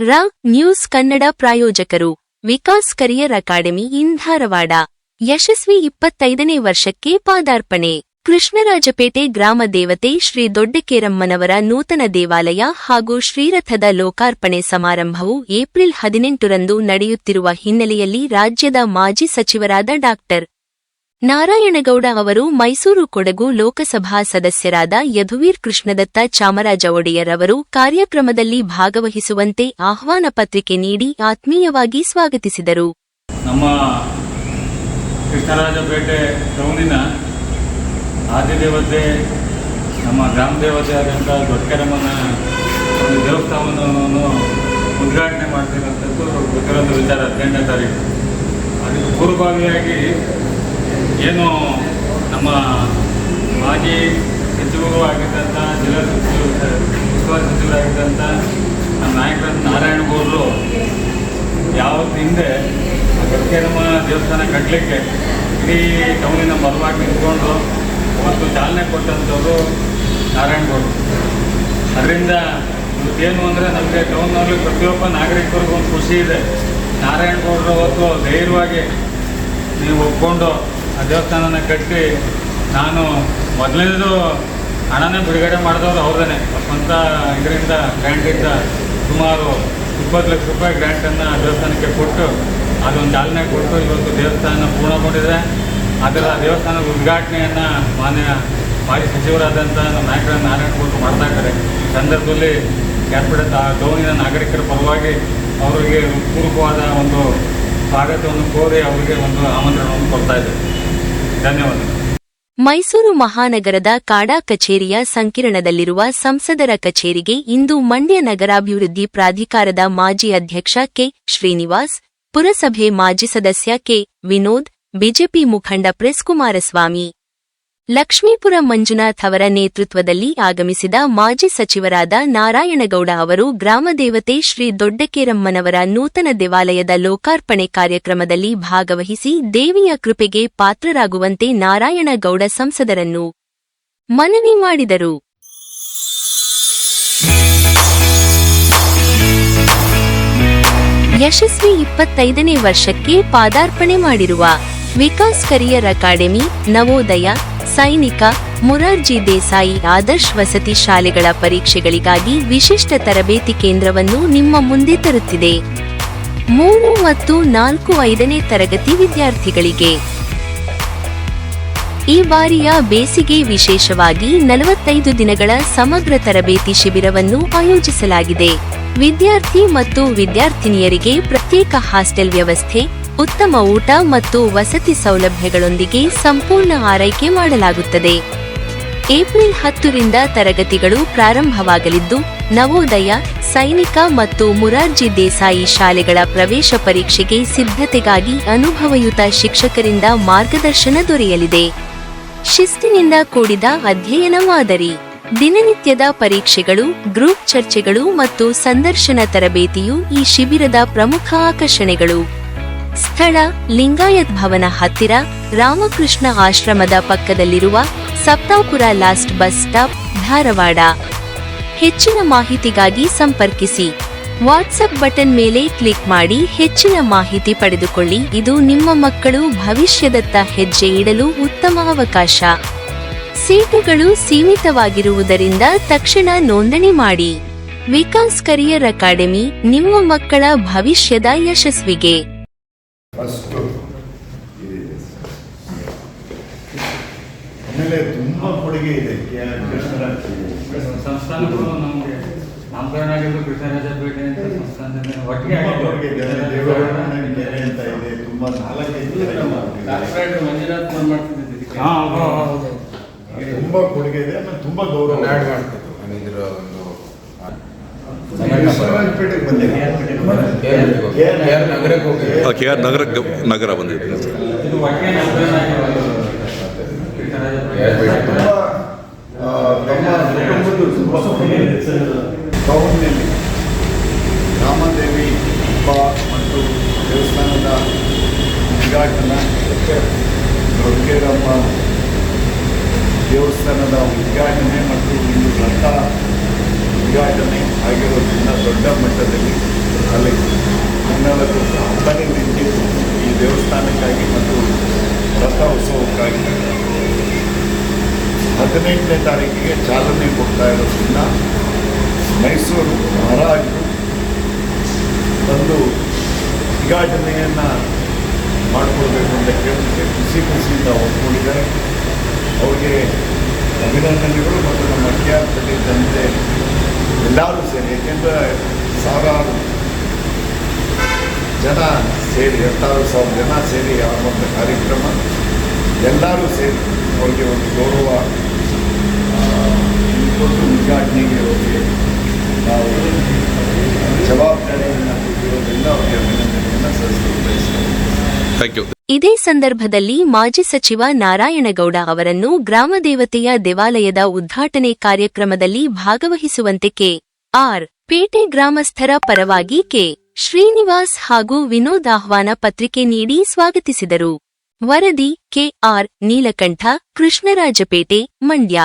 ರ ನ್ಯೂಸ್ ಕನ್ನಡ ಪ್ರಾಯೋಜಕರು, Vikas career academy in Dharwad ಯಶಸ್ವಿ ಇಪ್ಪತ್ತೈದನೇ ವರ್ಷಕ್ಕೆ ಪಾದಾರ್ಪಣೆ. ಕೃಷ್ಣರಾಜಪೇಟೆ ಗ್ರಾಮ ದೇವತೆ ಶ್ರೀ ದೊಡ್ಡಕೇರಮ್ಮನವರ ನೂತನ ದೇವಾಲಯ ಹಾಗೂ ಶ್ರೀರಥದ ಲೋಕಾರ್ಪಣೆ ಸಮಾರಂಭವು ಏಪ್ರಿಲ್ ಹದಿನೆಂಟರಂದು ನಡೆಯುತ್ತಿರುವ ಹಿನ್ನೆಲೆಯಲ್ಲಿ ರಾಜ್ಯದ ಮಾಜಿ ಸಚಿವರಾದ ಡಾಕ್ಟರ್ ನಾರಾಯಣಗೌಡ ಅವರು ಮೈಸೂರು ಕೊಡಗು ಲೋಕಸಭಾ ಸದಸ್ಯರಾದ ಯಧುವೀರ್ ಕೃಷ್ಣದತ್ತ ಚಾಮರಾಜ ಒಡೆಯರ್ ಅವರು ಕಾರ್ಯಕ್ರಮದಲ್ಲಿ ಭಾಗವಹಿಸುವಂತೆ ಆಹ್ವಾನ ಪತ್ರಿಕೆ ನೀಡಿ ಆತ್ಮೀಯವಾಗಿ ಸ್ವಾಗತಿಸಿದರು. ನಮ್ಮ ಕೃಷ್ಣರಾಜಪೇಟೆ ಟೌನಿನ ಆದಿದೇವತೆ ನಮ್ಮ ಗ್ರಾಮ ದೇವತೆ ಆದಂಥ ದೊಡ್ಡಕೆರಮ್ಮನ ಒಂದು ದೇವಸ್ಥಾನವನ್ನು ಉದ್ಘಾಟನೆ ಮಾಡ್ತಿರೋಂಥದ್ದು ಗೊತ್ತಿರೋಂಥ ವಿಚಾರ ಹದಿನೆಂಟನೇ ತಾರೀಕು. ಅದಕ್ಕೆ ಪೂರ್ವಭಾವಿಯಾಗಿ ಏನು ನಮ್ಮ ಮಾಜಿ ಸಚಿವರು ಆಗಿದ್ದಂಥ ಜಿಲ್ಲಾ ಸಚಿವರು ಉಸ್ತುವಾರಿ ಸಚಿವರಾಗಿದ್ದಂಥ ನಮ್ಮ ನಾಯಕರಾದ ನಾರಾಯಣಗೌಡರು ಯಾವತ್ತು ಹಿಂದೆ ನಮ್ಮ ದೇವಸ್ಥಾನ ಕಟ್ಟಲಿಕ್ಕೆ ಇಡೀ ಟೌನಿನ ಬಲವಾಗಿ ನಿಂತ್ಕೊಂಡು ಅವತ್ತು ಚಾಲನೆ ಕೊಟ್ಟಂಥವ್ರು ನಾರಾಯಣಗೌಡರು ಅದರಿಂದ ಏನು ಅಂದರೆ ನಮಗೆ ಟೌನ್ನಲ್ಲಿ ಪ್ರತಿಯೊಬ್ಬ ನಾಗರಿಕರಿಗೂ ಒಂದು ಖುಷಿ ಇದೆ. ನಾರಾಯಣಗೌಡರು ಅವತ್ತು ಧೈರ್ಯವಾಗಿ ನೀವು ಒಪ್ಕೊಂಡು ಆ ದೇವಸ್ಥಾನನ ಕಟ್ಟಿ ನಾನು ಮೊದಲನೇದು ಹಣನೇ ಬಿಡುಗಡೆ ಮಾಡಿದವರು ಅವ್ರದೇ ಸ್ವಂತ ಇದರಿಂದ ಗ್ರ್ಯಾಂಟಿಂದ ಸುಮಾರು ಇಪ್ಪತ್ತು ಲಕ್ಷ ರೂಪಾಯಿ ಗ್ರ್ಯಾಂಟನ್ನು ದೇವಸ್ಥಾನಕ್ಕೆ ಕೊಟ್ಟು ಅದೊಂದು ಚಾಲನೆ ಕೊಟ್ಟು ಇವತ್ತು ದೇವಸ್ಥಾನ ಪೂರ್ಣಗೊಂಡಿದೆ. ಅದರ ದೇವಸ್ಥಾನದ ಉದ್ಘಾಟನೆಯನ್ನು ಮಾನ್ಯ ಮಾಜಿ ಸಚಿವರಾದಂಥ ನಮ್ಮ ನಾಯಕರ ನಾರಾಯಣಗೌಡರು ಮಾಡ್ತಾ ಇದ್ದಾರೆ. ಈ ಸಂದರ್ಭದಲ್ಲಿ ಏರ್ಪಡೆ ದೋಣಿನ ನಾಗರಿಕರ ಪರವಾಗಿ ಅವರಿಗೆ ಪೂರ್ವಕವಾದ ಒಂದು ಸ್ವಾಗತವನ್ನು ಕೋರಿ ಅವರಿಗೆ ಒಂದು ಆಮಂತ್ರಣವನ್ನು ಕೊಡ್ತಾ ಇದ್ದೇವೆ ಮೈಸೂರು ಮಹಾನಗರದ ಕಾಡಾ ಕಚೇರಿಯ ಸಂಕಿರಣದಲ್ಲಿರುವ ಸಂಸದರ ಕಚೇರಿಗೆ ಇಂದು ಮಂಡ್ಯ ನಗರಾಭಿವೃದ್ಧಿ ಪ್ರಾಧಿಕಾರದ ಮಾಜಿ ಅಧ್ಯಕ್ಷ ಕೆ. ಶ್ರೀನಿವಾಸ್, ಪುರಸಭೆ ಮಾಜಿ ಸದಸ್ಯ ಕೆ. ವಿನೋದ್, ಬಿಜೆಪಿ ಮುಖಂಡ ಪ್ರೆಸ್ ಕುಮಾರಸ್ವಾಮಿ ಲಕ್ಷ್ಮೀಪುರ ಮಂಜುನಾಥ್ ಅವರ ನೇತೃತ್ವದಲ್ಲಿ ಆಗಮಿಸಿದ ಮಾಜಿ ಸಚಿವರಾದ ನಾರಾಯಣಗೌಡ ಅವರು ಗ್ರಾಮದೇವತೆ ಶ್ರೀ ದೊಡ್ಡಕೇರಮ್ಮನವರ ನೂತನ ದೇವಾಲಯದ ಲೋಕಾರ್ಪಣೆ ಕಾರ್ಯಕ್ರಮದಲ್ಲಿ ಭಾಗವಹಿಸಿ ದೇವಿಯ ಕೃಪೆಗೆ ಪಾತ್ರರಾಗುವಂತೆ ನಾರಾಯಣಗೌಡ ಸಂಸದರನ್ನು ಮನವಿ ಮಾಡಿದರು. ಯಶಸ್ವಿ ಇಪ್ಪತ್ತೈದನೇ ವರ್ಷಕ್ಕೆ ಪಾದಾರ್ಪಣೆ ಮಾಡಿರುವ ವಿಕಾಸ್ ಕರಿಯರ್ ಅಕಾಡೆಮಿ ನವೋದಯ ಸೈನಿಕ ಮುರಾರ್ಜಿ ದೇಸಾಯಿ ಆದರ್ಶ್ ವಸತಿ ಶಾಲೆಗಳ ಪರೀಕ್ಷೆಗಳಿಗಾಗಿ ವಿಶಿಷ್ಟ ತರಬೇತಿ ಕೇಂದ್ರವನ್ನು ನಿಮ್ಮ ಮುಂದೆ ತರುತ್ತಿದೆ. ಮೂರು ಮತ್ತು ನಾಲ್ಕು ಐದನೇ ತರಗತಿ ವಿದ್ಯಾರ್ಥಿಗಳಿಗೆ. ಈ ಬಾರಿಯ ಬೇಸಿಗೆ ವಿಶೇಷವಾಗಿ ನಲವತ್ತೈದು ದಿನಗಳ ಸಮಗ್ರ ತರಬೇತಿ ಶಿಬಿರವನ್ನು ಆಯೋಜಿಸಲಾಗಿದೆ. ವಿದ್ಯಾರ್ಥಿ ಮತ್ತು ವಿದ್ಯಾರ್ಥಿನಿಯರಿಗೆ ಪ್ರತ್ಯೇಕ ಹಾಸ್ಟೆಲ್ ವ್ಯವಸ್ಥೆ ಉತ್ತಮ ಊಟ ಮತ್ತು ವಸತಿ ಸೌಲಭ್ಯಗಳೊಂದಿಗೆ ಸಂಪೂರ್ಣ ಆರೈಕೆ ಮಾಡಲಾಗುತ್ತದೆ. ಏಪ್ರಿಲ್ ಹತ್ತರಿಂದ ತರಗತಿಗಳು ಪ್ರಾರಂಭವಾಗಲಿದ್ದು, ನವೋದಯ, ಸೈನಿಕ ಮತ್ತು ಮುರಾರ್ಜಿ ದೇಸಾಯಿ ಶಾಲೆಗಳ ಪ್ರವೇಶ ಪರೀಕ್ಷೆಗೆ ಸಿದ್ಧತೆಗಾಗಿ ಅನುಭವಯುತ ಶಿಕ್ಷಕರಿಂದ ಮಾರ್ಗದರ್ಶನ ದೊರೆಯಲಿದೆ. ಶಿಸ್ತಿನಿಂದ ಕೂಡಿದ ಅಧ್ಯಯನ ಮಾದರಿ ದಿನನಿತ್ಯದ ಪರೀಕ್ಷೆಗಳು, ಗ್ರೂಪ್ ಚರ್ಚೆಗಳು ಮತ್ತು ಸಂದರ್ಶನ ತರಬೇತಿಯು ಈ ಶಿಬಿರದ ಪ್ರಮುಖ ಆಕರ್ಷಣೆಗಳು. ಸ್ಥಳ ಲಿಂಗಾಯತ್ ಭವನ ಹತ್ತಿರ ರಾಮಕೃಷ್ಣ ಆಶ್ರಮದ ಪಕ್ಕದಲ್ಲಿರುವ Saptapura last bus stop, Dharwad. ಹೆಚ್ಚಿನ ಮಾಹಿತಿಗಾಗಿ ಸಂಪರ್ಕಿಸಿ. ವಾಟ್ಸಪ್ ಬಟನ್ ಮೇಲೆ ಕ್ಲಿಕ್ ಮಾಡಿ ಹೆಚ್ಚಿನ ಮಾಹಿತಿ ಪಡೆದುಕೊಳ್ಳಿ. ಇದು ನಿಮ್ಮ ಮಕ್ಕಳು ಭವಿಷ್ಯದತ್ತ ಹೆಜ್ಜೆ ಇಡಲು ಉತ್ತಮ ಅವಕಾಶ. ಸೀಟುಗಳು ಸೀಮಿತವಾಗಿರುವುದರಿಂದ ತಕ್ಷಣ ನೋಂದಣಿ ಮಾಡಿ. ವಿಕಾಸ್ ಕರಿಯರ್ ಅಕಾಡೆಮಿ ನಿಮ್ಮ ಮಕ್ಕಳ ಭವಿಷ್ಯದ ಯಶಸ್ವಿಗೆ. ಫಸ್ಟು ಆಮೇಲೆ ತುಂಬ ಕೊಡುಗೆ ಇದೆ ಕೆ- ಕೃಷ್ಣರಾಜ್ ಸಂಸ್ಥಾನಗಳು ನಮಗೆ ನಾಮಕರಣ ಆಗಿದ್ದು ಕೃಷ್ಣರಾಜಪೇಟೆ ಅಂತ ಸಂಸ್ಥಾನದಿಂದ ಒಟ್ಟಿಗೆ ಇದೆ ಆಮೇಲೆ ದೇವರನ್ನ ಆಗಿದೆ. ಕೆರೆ ಅಂತ ಇದೆ ತುಂಬ ನಾಲ್ಕೈದು ಕೆರೆ ಮಾಡ್ತಿದ್ದಾರೆ. ಮಂಜುನಾಥ್ ಮಾಡ್ತಿದ್ದೆ. ಹಾ. ತುಂಬ ಕೊಡುಗೆ ಇದೆ ಆಮೇಲೆ ತುಂಬ ಗೌರವ ಆಡ್ ಇದರ ಒಂದು ಕೆ ಆರ್ ನಗರಕ್ಕೆ ಹೋಗಿ ಕೆ ಆರ್ ನಗರ ನಗರ ಬಂದಿದೆ ಟೌನ್ನಲ್ಲಿ ರಾಮದೇವಿ ಹಬ್ಬ ಮತ್ತು ದೇವಸ್ಥಾನದ ಉದ್ಘಾಟನಾ ದೊಡ್ಡೇರಮ್ಮ ದೇವಸ್ಥಾನದ ಉದ್ಘಾಟನೆ ಮತ್ತು ಇಂದು ರಥ ಉದ್ಘಾಟನೆ ಆಗಿರೋದ್ರಿಂದ ಪಕ್ಕದಲ್ಲಿ ಅಲ್ಲಿ ಹನ್ನೆರಡು ಹಬ್ಬನೇ ನಿಂತಿದ್ದು ಈ ದೇವಸ್ಥಾನಕ್ಕಾಗಿ ಮತ್ತು ರಥೋತ್ಸವಕ್ಕಾಗಿ ಹದಿನೆಂಟನೇ ತಾರೀಕಿಗೆ ಚಾಲನೆ ಕೊಡ್ತಾ ಇರೋದ್ರಿಂದ ಮೈಸೂರು ಮಹಾರಾಜರು ತಂದು ಉದ್ಘಾಟನೆಯನ್ನು ಮಾಡಿಕೊಳ್ಬೇಕು ಅಂತ ಕೇಳೋದಕ್ಕೆ ಖುಷಿ ಖುಷಿಯಿಂದ ಒಪ್ಕೊಂಡಿದ್ದಾರೆ ಅವರಿಗೆ ಅಭಿನಂದನೆಗಳು ಮತ್ತು ನಮ್ಮ ಅಖ್ಯಾತದಲ್ಲಿ ಎಲ್ಲರೂ ಸೇರಿ, ಏಕೆಂದರೆ ಸಾವಿರಾರು ಜನ ಸೇರಿ, ಹತ್ತಾರು ಸಾವಿರ ಜನ ಸೇರಿ ಆಗುವಂಥ ಕಾರ್ಯಕ್ರಮ, ಎಲ್ಲರೂ ಸೇರಿ ಅವರಿಗೆ ಒಂದು ಗೌರವ ಕೊಟ್ಟು ಉದ್ಘಾಟನೆಗೆ ಹೋಗಿ ನಾವು ಜವಾಬ್ದಾರಿಯನ್ನು ಕೊಟ್ಟಿರೋದ್ರಿಂದ ಅವರಿಗೆ ಅಭಿನಂದನೆಯನ್ನು ಸಲ್ಲಿಸಲು ಯು ಇದೇ ಸಂದರ್ಭದಲ್ಲಿ ಮಾಜಿ ಸಚಿವ ನಾರಾಯಣಗೌಡ ಅವರನ್ನು ಗ್ರಾಮ ದೇವತೆಯ ದೇವಾಲಯದ ಉದ್ಘಾಟನೆ ಕಾರ್ಯಕ್ರಮದಲ್ಲಿ ಭಾಗವಹಿಸುವಂತೆ ಕೆ. ಆರ್. ಪೇಟೆ ಗ್ರಾಮಸ್ಥರ ಪರವಾಗಿ ಕೆ. ಶ್ರೀನಿವಾಸ್ ಹಾಗೂ ವಿನೋದ್ ಆಹ್ವಾನ ಪತ್ರಿಕೆ ನೀಡಿ ಸ್ವಾಗತಿಸಿದರು. ವರದಿ ಕೆಆರ್ ನೀಲಕಂಠ, ಕೃಷ್ಣರಾಜಪೇಟೆ, ಮಂಡ್ಯ.